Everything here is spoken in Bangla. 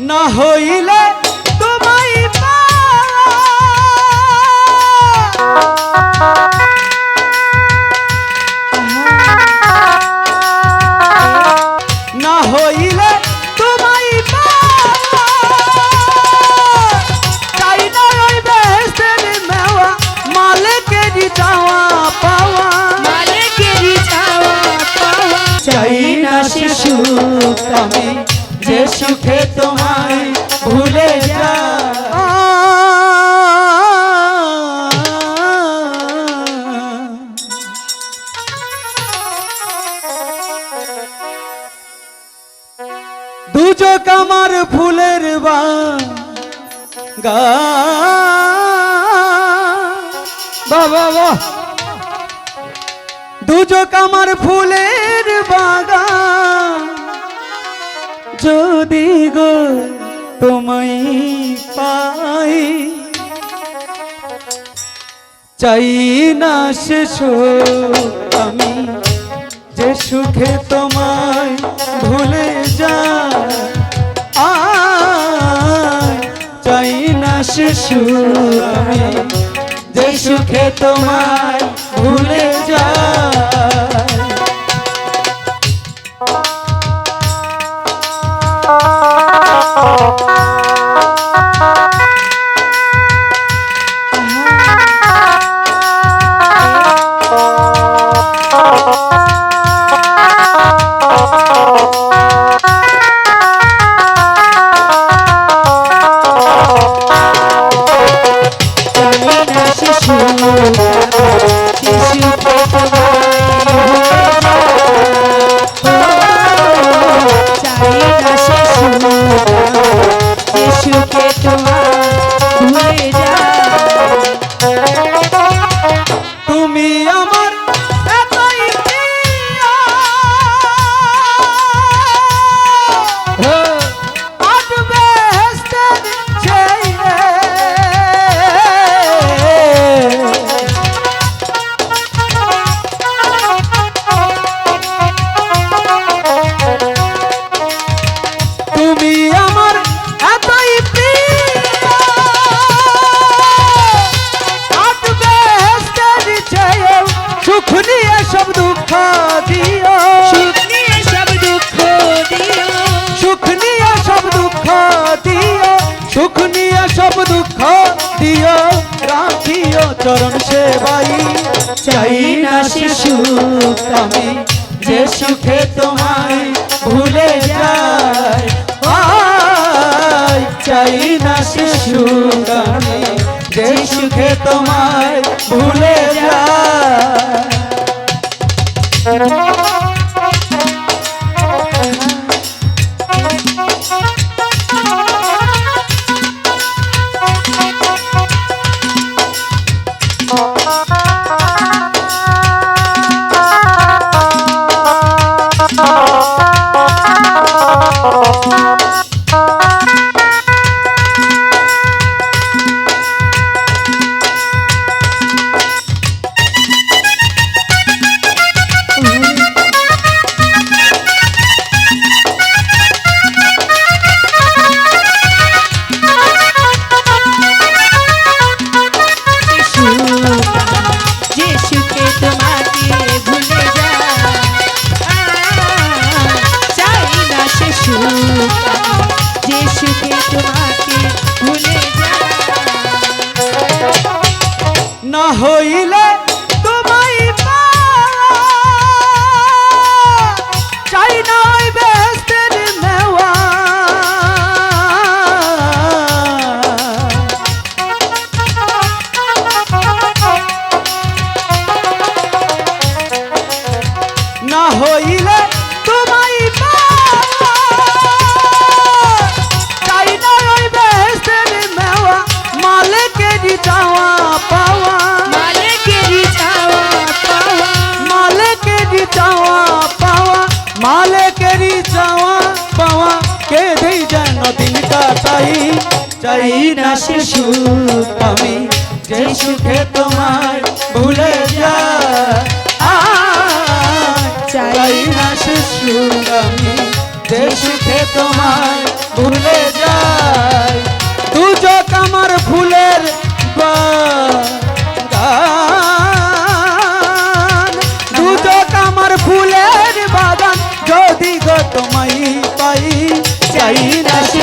না হইলে আমার ফুলের বা বাবা দুজক আমার ফুলের বাগা। যদি গো তোমায় পাই, চাই না সে আমি, যে সুখে তোমায় ভুলে সুখ আমি যে সুখে তোমায় ভুলে যাও চরণ সেবাই চাই না শিশু আমি যে সুখে তোমায় ভুলে যায় চাই না শিশু আমি যে সুখে তোমায় ভুলে যায় চাই না সে আমি যে সুখে তোমায় ভুলে যা। চাই না সে আমি যে সুখে তোমায় ভুলে যাই দুজক আমার ফুলের দুজক আমার ফুলের বাগান যদি গত তোমায় পাই চাই না সে